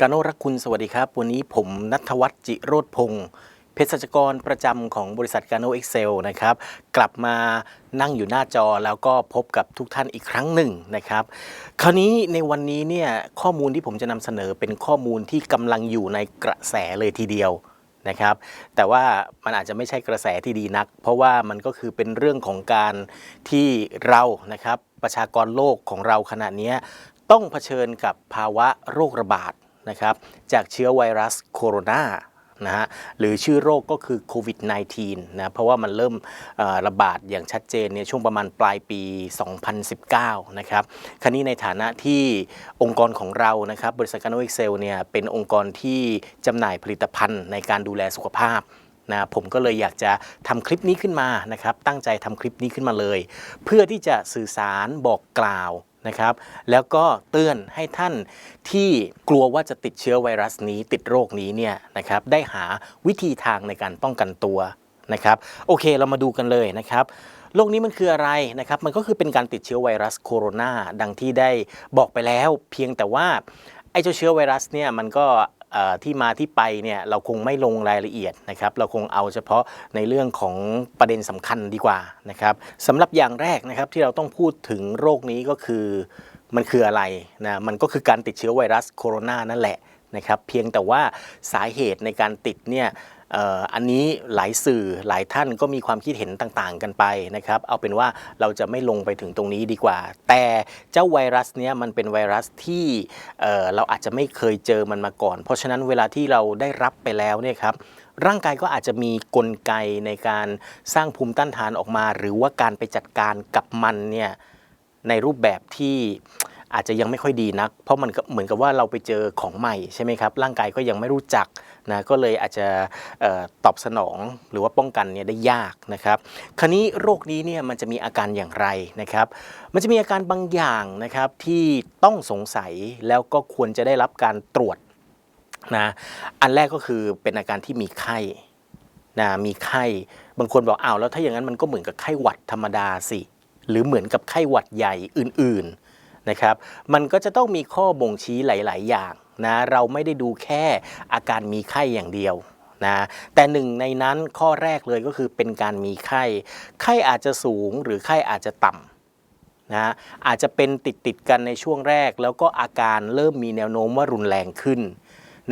กาโนรักคุณสวัสดีครับ วันนี้ผมนัทวัฒน์จิโรธพงศ์เภสัชกรประจำของบริษัทกาโนเอ็กเซลนะครับ กลับมานั่งอยู่หน้าจอแล้วก็พบกับทุกท่านอีกครั้งหนึ่งนะครับ คราวนี้ในวันนี้เนี่ยข้อมูลที่ผมจะนำเสนอเป็นข้อมูลที่กำลังอยู่ในกระแสเลยทีเดียวนะครับ แต่ว่ามันอาจจะไม่ใช่กระแสที่ดีนัก เพราะว่ามันก็คือเป็นเรื่องของการที่เรานะครับประชากรโลกของเราขณะนี้ต้องเผชิญกับภาวะโรคระบาด นะครับจากเชื้อไวรัสโคโรนานะฮะหรือชื่อโรคก็คือโควิด -19 นะเพราะว่ามันเริ่มระบาดอย่างชัดเจนเนี่ยช่วงประมาณปลายปี 2019 นะครับคราวนี้ในฐานะที่องค์กรของเรานะครับบริษัทกาโนเอ็กเซลเนี่ยเป็นองค์กรที่จำหน่ายผลิตภัณฑ์ในการดูแลสุขภาพนะผมก็เลยอยากจะทำคลิปนี้ขึ้นมานะครับตั้งใจทำคลิปนี้ขึ้นมาเลย เพื่อที่จะสื่อสารบอกกล่าว นะครับ แล้วก็เตือนให้ท่านที่กลัวว่าจะติดเชื้อไวรัสนี้ติดโรคนี้เนี่ยนะครับได้หาวิธีทางในการป้องกันตัวนะครับโอเคเรามาดูกันเลยนะครับโรคนี้มันคืออะไรนะครับ มันก็คือเป็นการติดเชื้อไวรัสโคโรนาดังที่ได้บอกไปแล้ว เพียงแต่ว่าไอ้เจ้าเชื้อไวรัสเนี่ยมันก็ ที่มาที่ไปเนี่ยเราคงไม่ลงรายละเอียดนะครับ เราคงเอาเฉพาะในเรื่องของประเด็นสำคัญดีกว่านะครับสำหรับอย่างแรกนะครับที่เราต้องพูดถึงโรคนี้ก็คือมันคืออะไรนะมันก็คือการติดเชื้อไวรัสโคโรนานั่นแหละนะครับเพียงแต่ว่าสาเหตุในการติดเนี่ย อันนี้หลายสื่อหลายท่านก็มีความคิดเห็นต่างๆกันไปนะครับ เอาเป็นว่าเราจะไม่ลงไปถึงตรงนี้ดีกว่า แต่เจ้าไวรัสเนี้ยมันเป็นไวรัสที่เเราอาจจะไม่เคยเจอมันมาก่อน เพราะฉะนั้นเวลาที่เราได้รับไปแล้วเนี่ยครับร่างกายก็อาจจะมีกลไกในการสร้างภูมิต้านทานออกมา หรือว่าการไปจัดการกับมันเนี่ยในรูปแบบที่ อาจจะยังไม่ค่อยดีนัก เพราะมันเหมือนกับว่าเราไปเจอของใหม่ใช่ไหมครับร่างกายก็ยังไม่รู้จักนะก็เลยอาจจะออตอบสนองหรือว่าป้องกันเนี่ยได้ยากนะครับคราวนี้โรคนี้เนี่ยมันจะมีอาการอย่างไรนะครับ มันจะมีอาการบางอย่างนะครับที่ต้องสงสัยแล้วก็ควรจะได้รับการตรวจนะอันแรกก็คือเป็นอาการที่มีไข้นะมีไข้บางคนบอกอ้าวแล้วถ้าอย่างนั้นมันก็เหมือนกับไข้หวัดธรรมดาสิหรือเหมือนกับไข้หวัดใหญ่อื่นๆ นะครับ มันก็จะต้องมีข้อบ่งชี้หลาย ๆ อย่างนะ เราไม่ได้ดูแค่อาการมีไข้อย่างเดียวนะแต่หนึ่งในนั้นข้อแรกเลยก็คือเป็นการมีไข้ ไข้อาจจะสูงหรือไข้อาจจะต่ำนะอาจจะเป็นติดติดกันในช่วงแรก แล้วก็อาการเริ่มมีแนวโน้มว่ารุนแรงขึ้น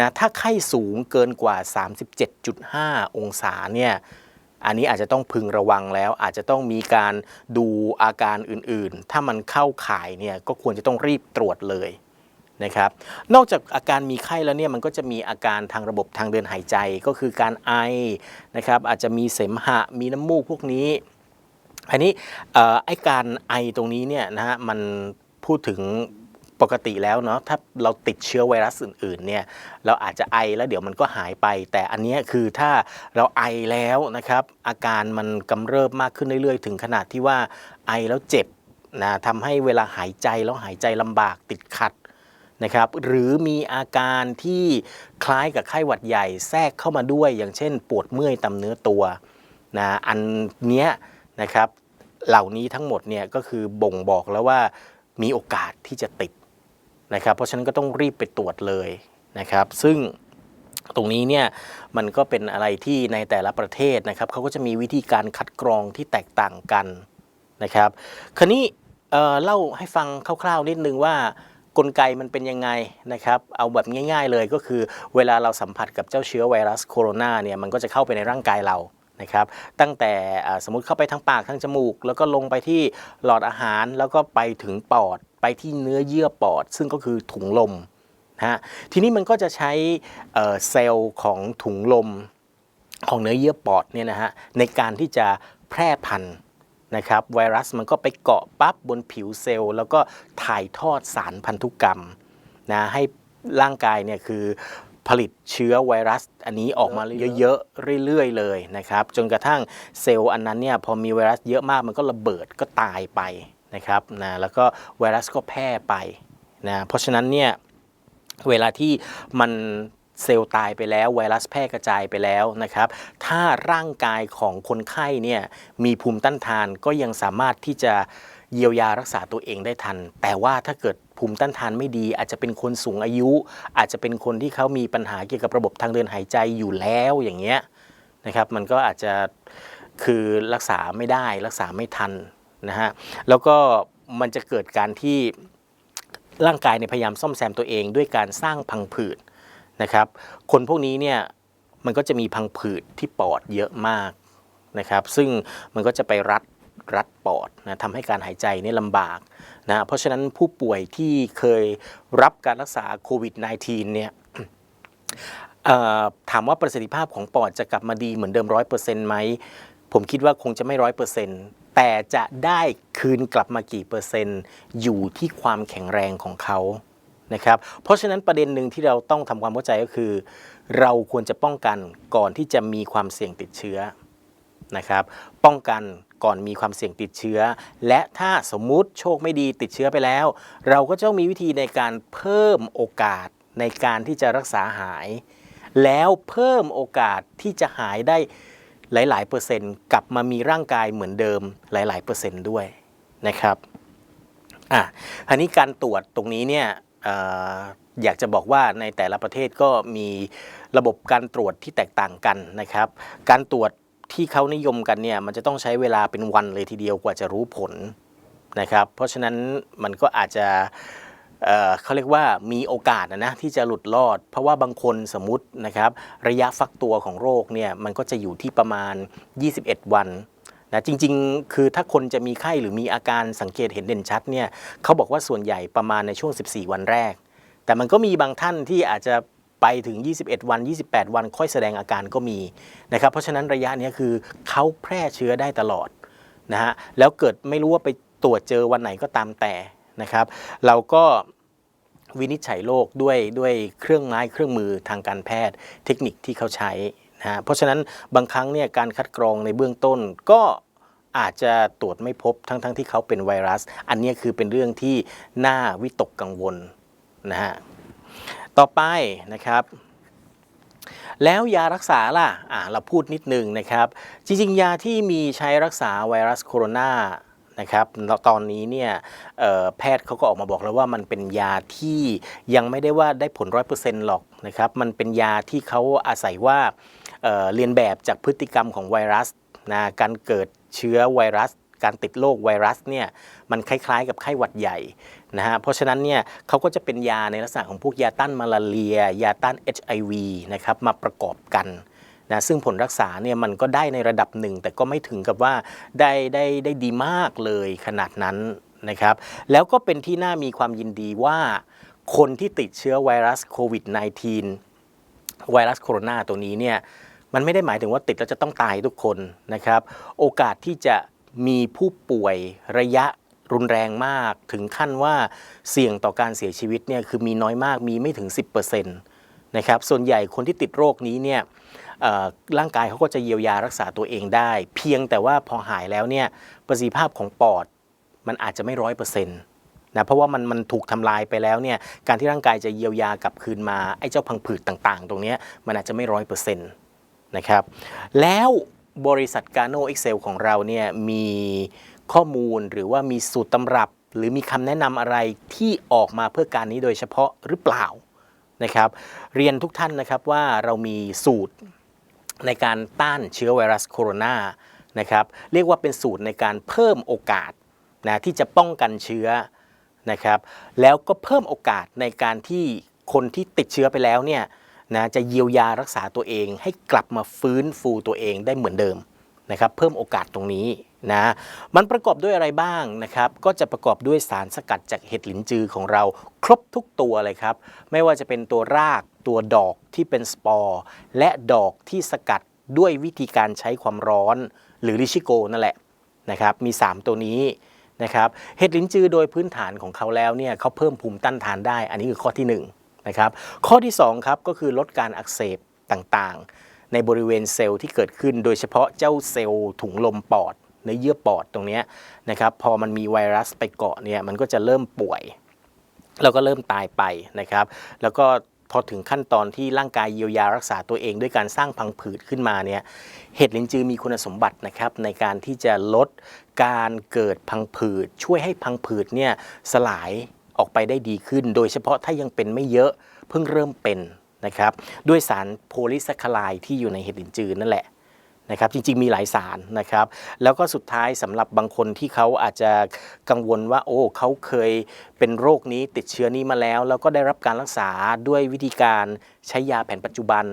นะถ้าไข้สูงเกินกว่า 37.5 องศาเนี่ย อันนี้อาจจะต้องพึงระวังแล้ว อาจจะต้องมีการดูอาการอื่นๆ ถ้ามันเข้าข่ายเนี่ยก็ควรจะต้องรีบตรวจเลยนะครับ นอกจากอาการมีไข้แล้วเนี่ยมันก็จะมีอาการทางระบบทางเดินหายใจก็คือการไอนะครับ อาจจะมีเสมหะมีน้ำมูกพวกนี้ อันนี้เอ่อไอการไอตรงนี้เนี่ยนะฮะมันพูดถึง ปกติแล้วเนาะถ้าเราติดเชื้อไวรัสอื่นๆเนี่ยเราอาจจะไอแล้วเดี๋ยวมันก็หายไป แต่อันนี้คือถ้าเราไอแล้วนะครับ อาการมันกำเริบมากขึ้นเรื่อยๆ ถึงขนาดที่ว่าไอแล้วเจ็บนะทำให้เวลาหายใจแล้วหายใจลำบากติดขัดนะครับหรือมีอาการที่คล้ายกับไข้หวัดใหญ่แทรกเข้ามาด้วย อย่างเช่น ปวดเมื่อยตามเนื้อตัวนะอันเนี้ยนะครับเหล่านี้ทั้งหมดเนี่ยก็คือบ่งบอกแล้วว่ามีโอกาสที่จะติด นะครับเพราะฉะนั้นก็ต้องรีบไปตรวจเลยนะครับ ซึ่งตรงนี้เนี่ยมันก็เป็นอะไรที่ในแต่ละประเทศนะครับเขาก็จะมีวิธีการคัดกรองที่แตกต่างกันนะครับคราวนี้เเล่าให้ฟังคร่าวๆนิดนึงว่ากลไกมันเป็นยังไงนะครับ เอาแบบง่าย ๆเลยก็คือเวลาเราสัมผัสกับเจ้าเชื้อไวรัสโคโรนาเนี่ยมันก็จะเข้าไปในร่างกายเรา นะครับตั้งแต่สมมติเข้าไปทั้งปากทั้งจมูก แล้วก็ลงไปที่หลอดอาหารแล้วก็ไปถึงปอดไปที่เนื้อเยื่อปอด ซึ่งก็คือถุงลมนะฮะทีนี้มันก็จะใช้เเซลล์ของถุงลมของเนื้อเยื่อปอดเนี่ยนะฮะในการที่จะแพร่พันธุ์นะครับไวรัสมันก็ไปเกาะปั๊บบนผิวเซลล์ แล้วก็ถ่ายทอดสารพันธุกรรมนะให้ร่างกายเนี่ยคือ ผลิตเชื้อไวรัส อันนี้ออกมาเยอะๆเรื่อยๆเลยนะครับจนกระทั่งเซลล์อันนั้นเนี่ยพอมีไวรัสเยอะมากมันก็ระเบิดก็ตายไปนะครับนะแล้วก็ไวรัสก็แพร่ไปนะเพราะฉะนั้นเนี่ยเวลาที่มันเซลล์ตายไปแล้วไวรัสแพร่กระจายไปแล้วนะครับ ถ้าร่างกายของคนไข้เนี่ยมีภูมิต้านทานก็ยังสามารถที่จะเยียวยารักษาตัวเองได้ทัน แต่ว่าถ้าเกิด ภูมิต้านทานไม่ดี อาจจะเป็นคนสูงอายุ อาจจะเป็นคนที่เขามีปัญหาเกี่ยวกับระบบทางเดินหายใจอยู่แล้วอย่างเงี้ยนะครับมันก็อาจจะคือรักษาไม่ได้รักษาไม่ทันนะฮะแล้วก็มันจะเกิดการที่ร่างกายเนี่ยพยายามซ่อมแซมตัวเองด้วยการสร้างพังผืดนะครับคนพวกนี้เนี่ยมันก็จะมีพังผืดที่ปอดเยอะมากนะครับซึ่งมันก็จะไปรัด รัดปอดนะทำให้การหายใจนี่ลำบากนะเพราะฉะนั้นผู้ป่วยที่เคยรับการรักษาโควิด -19 เนี่ยเอ่อถามว่าประสิทธิภาพของปอดจะกลับมาดีเหมือนเดิมร้อยเปอร์เซ็นต์ไหมผมคิดว่าคงจะไม่ร้อยเปอร์เซ็นต์แต่จะได้คืนกลับมากี่เปอร์เซ็นต์ อยู่ที่ความแข็งแรงของเขานะครับเพราะฉะนั้นประเด็นหนึ่งที่เราต้องทำความเข้าใจก็คือ เราควรจะป้องกันก่อนที่จะมีความเสี่ยงติดเชื้อนะครับ ป้องกัน ก่อนมีความเสี่ยงติดเชื้อ และถ้าสมมุติโชคไม่ดีติดเชื้อไปแล้ว เราก็จะต้องมีวิธีในการเพิ่มโอกาสในการที่จะรักษาหาย แล้วเพิ่มโอกาสที่จะหายได้หลาย ๆ เปอร์เซ็นต์กลับมามีร่างกายเหมือนเดิมหลาย ๆ เปอร์เซ็นต์ด้วยนะครับอะอันนี้การตรวจตรงนี้เนี่ยอยากจะบอกว่าในแต่ละประเทศก็มีระบบการตรวจที่แตกต่างกันนะครับ การตรวจ ที่เขานิยมกันเนี่ยมันจะต้องใช้เวลาเป็นวันเลยทีเดียวกว่าจะรู้ผลนะครับ เพราะฉะนั้นมันก็อาจจะเเขาเรียกว่ามีโอกาสนะนะที่จะหลุดรอด เพราะว่าบางคนสมมตินะครับ ระยะฟักตัวของโรคเนี่ยมันก็จะอยู่ที่ประมาณ 21 วันนะจริงๆ คือถ้าคนจะมีไข้หรือมีอาการสังเกตเห็นเด่นชัดเนี่ยเขาบอกว่าส่วนใหญ่ประมาณในช่วง 14 วันแรก แต่มันก็มีบางท่านที่อาจจะ ไปถึง 21 วัน 28 วันค่อยแสดงอาการก็มีนะครับเพราะฉะนั้นระยะนี้คือเขาแพร่เชื้อได้ตลอดนะฮะแล้วเกิดไม่รู้ว่าไปตรวจเจอวันไหนก็ตามแต่นะครับ เราก็วินิจฉัยโรคด้วยด้วยเครื่องไม้เครื่องมือทางการแพทย์เทคนิคที่เขาใช้นะฮะเพราะฉะนั้นบางครั้งเนี่ยการคัดกรองในเบื้องต้นก็อาจจะตรวจไม่พบทั้งทั้งที่เขาเป็นไวรัส อันนี้คือเป็นเรื่องที่น่าวิตกกังวลนะฮะ ต่อไปนะครับ แล้วยารักษาล่ะอ่าเราพูดนิดนึงนะครับ จริงๆ ยาที่มีใช้รักษาไวรัสโคโรนานะครับตอนนี้เนี่ยแพทย์เขาก็ออกมาบอกแล้วว่ามันเป็นยาที่ยังไม่ได้ว่าได้ผลร้อยเปอร์เซ็นต์หรอกนะครับ มันเป็นยาที่เขาอาศัยว่าเเรียนแบบจากพฤติกรรมของไวรัสนะการเกิดเชื้อไวรัส การติดโรคไวรัสเนี่ยมันคล้ายๆ กับไข้หวัดใหญ่ นะฮะเพราะฉะนั้นเนี่ยเขาก็จะเป็นยาในลักษณะของพวกยาต้านมาลาเรีย ยาต้าน HIV นะครับมาประกอบกันนะซึ่งผลรักษาเนี่ยมันก็ได้ในระดับหนึ่ง แต่ก็ไม่ถึงกับว่าได้ได้ได้ดีมากเลยขนาดนั้นนะครับแล้วก็เป็นที่น่ามีความยินดีว่าคนที่ติดเชื้อไวรัสโควิด -19 ไวรัสโคโรนาตัวนี้เนี่ยมันไม่ได้หมายถึงว่าติดแล้วจะต้องตายทุกคนนะครับ โอกาสที่จะมีผู้ป่วยระยะ รุนแรงมากถึงขั้นว่าเสี่ยงต่อการเสียชีวิตเนี่ยคือมีน้อยมากมีไม่ถึง 10%นะครับส่วนใหญ่คนที่ติดโรคนี้เนี่ยร่างกายเขาก็จะเยียวยารักษาตัวเองได้ เพียงแต่ว่าพอหายแล้วเนี่ยประสิทธิภาพของปอดมันอาจจะไม่ร้อยเปอร์เซ็นต์นะเพราะว่ามันมันถูกทำลายไปแล้วเนี่ยการที่ร่างกายจะเยียวยากลับคืนมาไอ้เจ้าพังผืดต่างๆ ตรงเนี้ยมันอาจจะไม่ร้อยเปอร์เซ็นต์นะครับแล้วบริษัทกาโนเอ็กเซลของเราเนี่ยมี ข้อมูลหรือว่ามีสูตรตำรับ หรือมีคำแนะนำอะไรที่ออกมาเพื่อการนี้โดยเฉพาะหรือเปล่านะครับ เรียนทุกท่านนะครับว่าเรามีสูตรในการต้านเชื้อไวรัสโคโรนานะครับเรียกว่าเป็นสูตรในการเพิ่มโอกาสนะที่จะป้องกันเชื้อนะครับ แล้วก็เพิ่มโอกาสในการที่คนที่ติดเชื้อไปแล้วเนี่ยนะจะเยียวยารักษาตัวเองให้กลับมาฟื้นฟูตัวเองได้เหมือนเดิมนะครับ เพิ่มโอกาสตรงนี้ นะมันประกอบด้วยอะไรบ้างนะครับ ก็จะประกอบด้วยสารสกัดจากเห็ดหลินจือของเราครบทุกตัวเลยครับ ไม่ว่าจะเป็นตัวรากตัวดอกที่เป็นสปอร์และดอกที่สกัดด้วยวิธีการใช้ความร้อน หรือริชิโกนั่นแหละนะครับมี 3 ตัวนี้นะครับเห็ดลิ้นจือโดยพื้นฐานของเขาแล้วเนี่ยเขาเพิ่มภูมิต้านทานได้ อันนี้คือข้อที่1นะครับข้อที่ 2 ครับก็คือลดการอักเสบต่างๆ ในบริเวณเซลล์ที่เกิดขึ้น โดยเฉพาะเจ้าเซลล์ถุงลมปอด เนื้อเยื่อปอดตรงนี้นะครับพอมันมีไวรัสไปเกาะเนี่ยมันก็จะเริ่มป่วย แล้วก็เริ่มตายไปนะครับ แล้วก็พอถึงขั้นตอนที่ร่างกายเยียวยารักษาตัวเอง ด้วยการสร้างพังผืดขึ้นมาเนี่ยเห็ดลินจือมีคุณสมบัตินะครับในการที่จะลดการเกิดพังผืด ช่วยให้พังผืดเนี่ยสลายออกไปได้ดีขึ้น โดยเฉพาะถ้ายังเป็นไม่เยอะเพิ่งเริ่มเป็นนะครับด้วยสารโพลิแซคคาไลด์ที่อยู่ในเห็ดลินจือนั่นแหละ นะครับจริงๆมีหลายสารนะครับแล้วก็สุดท้ายสำหรับบางคนที่เขาอาจจะกังวลว่าโอ้เขาเคยเป็นโรคนี้ติดเชื้อนี้มาแล้ว แล้วก็ได้รับการรักษาด้วยวิธีการใช้ยาแผนปัจจุบัน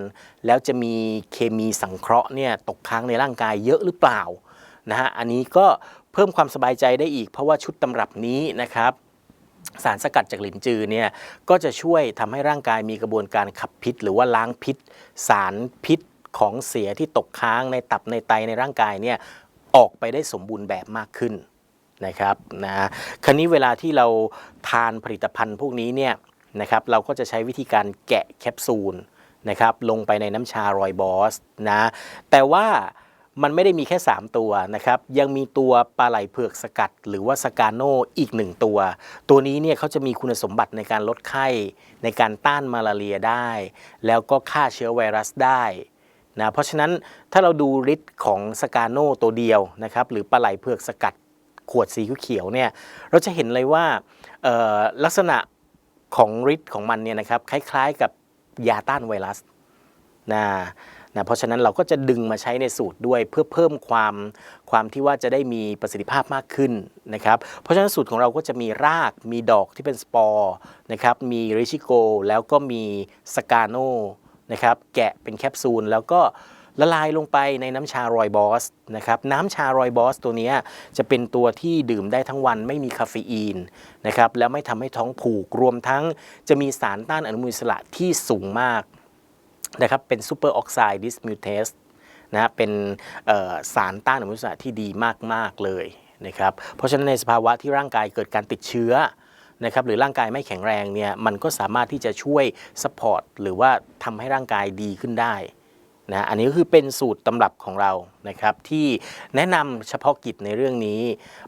แล้วจะมีเคมีสังเคราะห์เนี่ยตกค้างในร่างกายเยอะหรือเปล่านะฮะอันนี้ก็เพิ่มความสบายใจได้อีก เพราะว่าชุดตำรับนี้นะครับสารสกัดจากหลินจือเนี่ยก็จะช่วยทำให้ร่างกายมีกระบวนการขับพิษ หรือว่าล้างพิษ สารพิษ ของเสียที่ตกค้างในตับในไตในร่างกายเนี่ยออกไปได้สมบูรณ์แบบมากขึ้นนะครับนะคราวนี้เวลาที่เราทานผลิตภัณฑ์พวกนี้เนี่ยนะครับเราก็จะใช้วิธีการแกะแคปซูลนะครับลงไปในน้ำชารอยบอสนะแต่ว่ามันไม่ได้มีแค่ 3 ตัวนะครับ ยังมีตัวปลาไหลเผือกสกัด หรือว่าสกาโนอีกหนึ่งตัว ตัวนี้เนี่ยเขาจะมีคุณสมบัติในการลดไข้ ในการต้านมาลาเรียได้ แล้วก็ฆ่าเชื้อไวรัสได้ นะเพราะฉะนั้นถ้าเราดูฤทธิ์ของสกาโนตัวเดียวนะครับหรือปลาไหลเผือกสกัดขวดสีเขียวเนี่ยเราจะเห็นเลยว่าลักษณะของฤทธิ์ของมันเนี่ยนะครับคล้ายๆกับยาต้านไวรัสนะนะเพราะฉะนั้นเราก็จะดึงมาใช้ในสูตรด้วยเพื่อเพิ่มความความที่ว่าจะได้มีประสิทธิภาพมากขึ้นนะครับ เพราะฉะนั้นสูตรของเราก็จะมีรากมีดอกที่เป็นสปอร์นะครับมีริชิโก แล้วก็มีสกาโน นะครับแกะเป็นแคปซูลแล้วก็ละลายลงไปในน้ำชารอยบอสนะครับน้ำชารอยบอสตัวนี้จะเป็นตัวที่ดื่มได้ทั้งวันไม่มีคาเฟอีนนะครับแล้วไม่ทำให้ท้องผูกรวมทั้งจะมีสารต้านอนุมูลอิสระที่สูงมากนะครับเป็นซูเปอร์ออกไซด์ดิสมิวเทสนะเป็นสารต้านอนุมูลอิสระที่ดีมาก ๆ เลยนะครับเพราะฉะนั้นในสภาวะที่ร่างกายเกิดการติดเชื้อ นะครับหรือร่างกายไม่แข็งแรงเนี่ยมันก็สามารถที่จะช่วยสปอร์ตหรือว่าทำให้ร่างกายดีขึ้นได้นะอันนี้ก็คือเป็นสูตรตำรับของเรานะครับที่แนะนำเฉพาะกิจในเรื่องนี้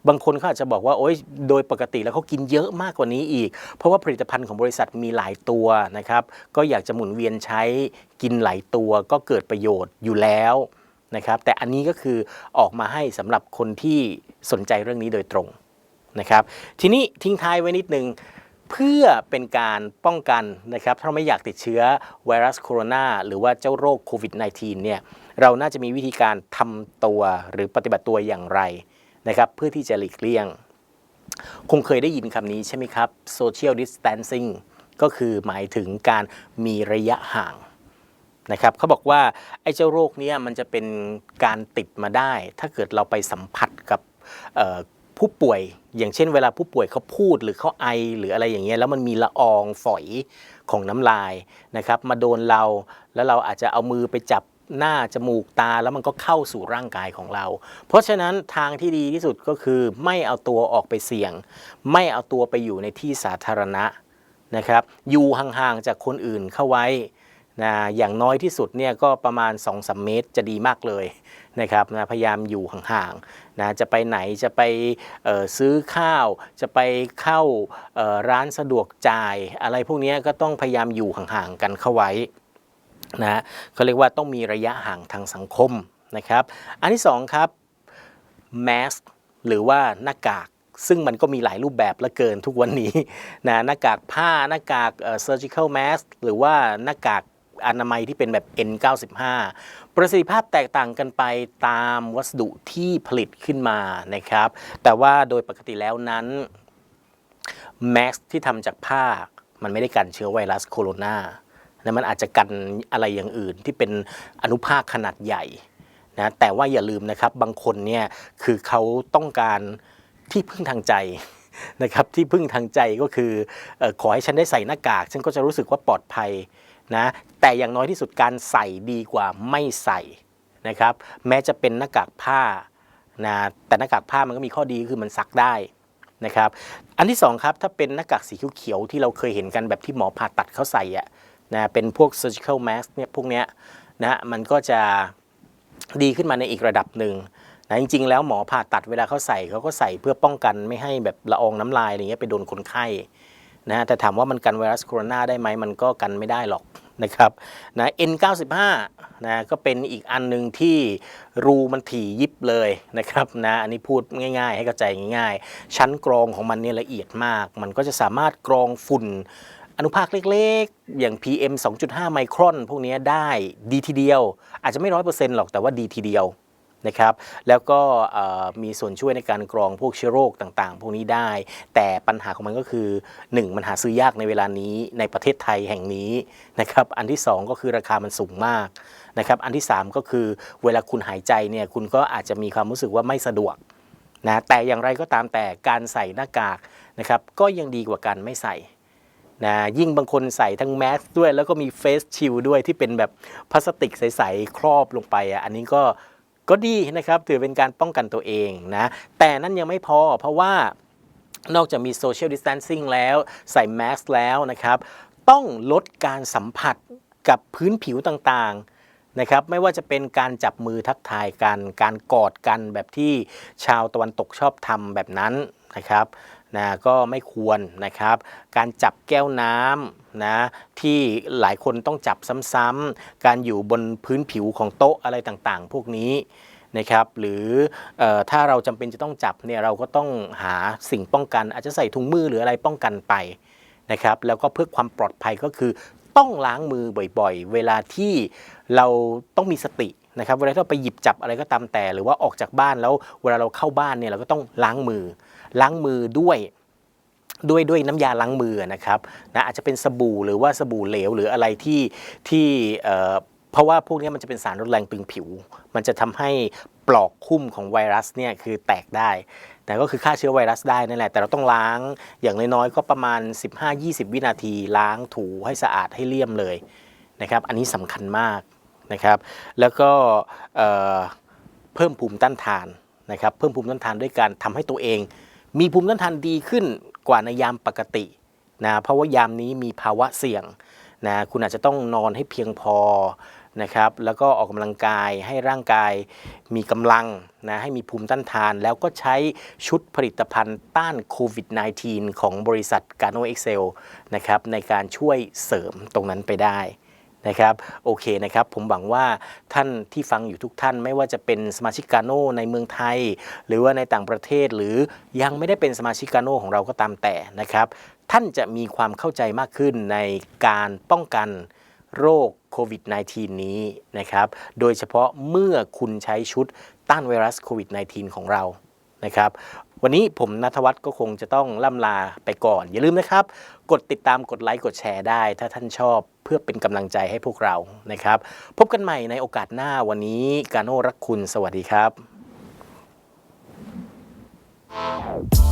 บางคนเขาอาจจะบอกว่าโอ๊ยโดยปกติแล้วเขากินเยอะมากกว่านี้อีก เพราะว่าผลิตภัณฑ์ของบริษัทมีหลายตัวนะครับก็อยากจะหมุนเวียนใช้กินหลายตัวก็เกิดประโยชน์อยู่แล้วนะครับแต่อันนี้ก็คือออกมาให้สำหรับคนที่สนใจเรื่องนี้โดยตรง นะครับ ทีนี้ทิ้งท้ายไว้นิดนึงเพื่อเป็นการป้องกันนะครับถ้าไม่อยากติดเชื้อไวรัสโคโรนาหรือว่าเจ้าโรคโควิด -19 เนี่ยเราน่าจะมีวิธีการทำตัวหรือปฏิบัติตัวอย่างไรนะครับเพื่อที่จะหลีกเลี่ยง คงเคยได้ยินคำนี้ใช่ไหมครับ social distancing ก็คือหมายถึงการมีระยะห่างนะครับเขาบอกว่าไอ้เจ้าโรคเนี้ยมันจะเป็นการติดมาได้ ถ้าเกิดเราไปสัมผัสกับ ผู้ป่วย อย่างเช่น เวลาผู้ป่วยเขาพูดหรือเขาไอหรืออะไรอย่างเงี้ยแล้วมันมีละอองฝอยของน้ำลายนะครับ มาโดนเราแล้วเราอาจจะเอามือไปจับหน้าจมูกตาแล้วมันก็เข้าสู่ร่างกายของเรา เพราะฉะนั้นทางที่ดีที่สุดก็คือไม่เอาตัวออกไปเสี่ยง ไม่เอาตัวไปอยู่ในที่สาธารณะนะครับ อยู่ห่างๆจากคนอื่นเข้าไว้นะอย่างน้อยที่สุดเนี่ยก็ประมาณ 2-3 เมตรจะดีมากเลย นะครับนะพยายามอยู่ห่างๆนะจะไปไหนจะไปซื้อข้าว จะไปเข้าร้านสะดวกจ่าย อะไรพวกนี้ก็ต้องพยายามอยู่ห่างๆกันเข้าไว้นะเขาเรียกว่าต้องมีระยะห่างทางสังคมนะครับ อันที่สองครับ mask หรือว่าหน้ากากซึ่งมันก็มีหลายรูปแบบละเกินทุกวันนี้นะหน้ากากผ้าหน้ากาก surgical mask หรือว่าหน้ากาก อนามัยที่เป็นแบบ N95 ประสิทธิภาพแตกต่างกันไปตามวัสดุที่ผลิตขึ้นมานะครับ แต่ว่าโดยปกติแล้วนั้นแมสที่ทำจากผ้ามันไม่ได้กันเชื้อไวรัสโคโรนานะมันอาจจะกันอะไรอย่างอื่นที่เป็นอนุภาคขนาดใหญ่นะแต่ว่าอย่าลืมนะครับบางคนเนี่ยคือเขาต้องการที่พึ่งทางใจนะครับที่พึ่งทางใจก็คืออขอให้ฉันได้ใส่หน้ากาก ฉันก็จะรู้สึกว่าปลอดภัย นะแต่อย่างน้อยที่สุดการใส่ดีกว่าไม่ใส่นะครับแม้จะเป็นหน้ากากผ้านะแต่หน้ากากผ้ามันก็มีข้อดีคือมันซักได้นะครับอันที่สองครับถ้าเป็นหน้ากากสีเขียวๆที่เราเคยเห็นกันแบบที่หมอผ่าตัดเขาใส่อะนะเป็นพวก surgical mask เนี่ยพวกเนี้ยนะมันก็จะดีขึ้นมาในอีกระดับหนึ่งนะจริงๆ แล้วหมอผ่าตัดเวลาเขาใส่เขาก็ใส่เพื่อป้องกันไม่ให้แบบละอองน้ำลายอะไรเงี้ยไปโดนคนไข้ นะแต่ถามว่ามันกันไวรัสโคโรนาได้ไหมมันก็กันไม่ได้หรอกนะครับนะ N95 นะก็เป็นอีกอันหนึ่งที่รูมันถี่ยิบเลยนะครับนะอันนี้พูดง่ายๆ ให้เข้าใจง่ายๆ ชั้นกรองของมันเนี่ยละเอียดมาก มันก็จะสามารถกรองฝุ่นอนุภาคเล็กๆ อย่าง PM 2.5 ไมครอน พวกนี้ได้ดีทีเดียว อาจจะไม่ร้อยเปอร์เซ็นต์หรอกแต่ว่าดีทีเดียว นะครับ แล้วก็มีส่วนช่วยในการกรองพวกเชื้อโรคต่างๆ พวกนี้ได้ แต่ปัญหาของมันก็คือ 1 มันหาซื้อยากในเวลานี้ในประเทศไทยแห่งนี้นะครับ อันที่ 2 ก็คือราคามันสูงมากนะครับ อันที่ 3 ก็คือเวลาคุณหายใจเนี่ยคุณก็อาจจะมีความรู้สึกว่าไม่สะดวกนะแต่อย่างไรก็ตามแต่การใส่หน้ากากนะครับก็ยังดีกว่าการไม่ใส่นะยิ่งบางคนใส่ทั้งแมสด้วย แล้วก็มีเฟสชิลด้วยที่เป็นแบบพลาสติกใส ๆ ครอบลงไปอะอันนี้ก็ ก็ดีนะครับถือเป็นการป้องกันตัวเองนะแต่นั่นยังไม่พอเพราะว่านอกจากมีโซเชียลดิส a ทนซิ่งแล้วใส่แมสแล้วนะครับต้องลดการสัมผัสกับพื้นผิวต่างๆนะครับไม่ว่าจะเป็นการจับมือทักทายกัน การกอดกันแบบที่ชาวตะวันตกชอบทำแบบนั้นนะครับ นะก็ไม่ควรนะครับ การจับแก้วน้ำนะที่หลายคนต้องจับซ้ำๆการอยู่บนพื้นผิวของโต๊ะอะไรต่างๆ พวกนี้นะครับหรือออถ้าเราจำเป็นจะต้องจับเนี่ยเราก็ต้องหาสิ่งป้องกัน อาจจะใส่ถุงมือหรืออะไรป้องกันไปนะครับแล้วก็เพื่อความปลอดภัยก็คือต้องล้างมือบ่อยๆ เวลาที่เราต้องมีสติ นะครับเวลาที่เราไปหยิบจับอะไรก็ตามแต่ หรือว่าออกจากบ้านแล้วเวลาเราเข้าบ้านเนี่ยเราก็ต้องล้างมือ ล้างมือด้วยด้วยด้วยน้ำยาล้างมือนะครับนะอาจจะเป็นสบู่หรือว่าสบู่เหลวหรืออะไรที่ที่เอ่อเพราะว่าพวกนี้มันจะเป็นสารลดแรงตึงผิว มันจะทำให้ปลอกคุ้มของไวรัสเนี่ยคือแตกได้แต่ก็คือฆ่าเชื้อไวรัสได้นั่นแหละแต่เราต้องล้างอย่างน้อยๆก็ประมาณ 15-20 วินาที ล้างถูให้สะอาดให้เลี่ยมเลยนะครับอันนี้สำคัญมาก นะครับแล้วก็เพิ่มภูมิต้านทานนะครับเพิ่มภูมิต้านทานด้วยการทำให้ตัวเอง มีภูมิต้านทานดีขึ้นกว่าในยามปกตินะเพราะว่ายามนี้มีภาวะเสี่ยงนะคุณอาจจะต้องนอนให้เพียงพอนะครับแล้วก็ออกกำลังกายให้ร่างกายมีกำลังนะให้มีภูมิต้านทาน แล้วก็ใช้ชุดผลิตภัณฑ์ต้านโควิด -19 ของบริษัท Gano Excel นะครับในการช่วยเสริมตรงนั้นไปได้ นะครับโอเคนะครับผมหวังว่าท่านที่ฟังอยู่ทุกท่าน ไม่ว่าจะเป็นสมาชิกกาโนในเมืองไทย หรือว่าในต่างประเทศหรือยังไม่ได้เป็นสมาชิกกาโนของเราก็ตามแต่นะครับท่านจะมีความเข้าใจมากขึ้นในการป้องกันโรคโควิด -19 นี้นะครับ โดยเฉพาะเมื่อคุณใช้ชุดต้านไวรัสโควิด -19 ของเรานะครับ วันนี้ผมนัทวัฒน์ก็คงจะต้องล่ำลาไปก่อน อย่าลืมนะครับ กดติดตามกดไลค์กดแชร์ได้ ถ้าท่านชอบเพื่อเป็นกำลังใจให้พวกเรานะครับ พบกันใหม่ในโอกาสหน้าวันนี้กาโนรักคุณสวัสดีครับ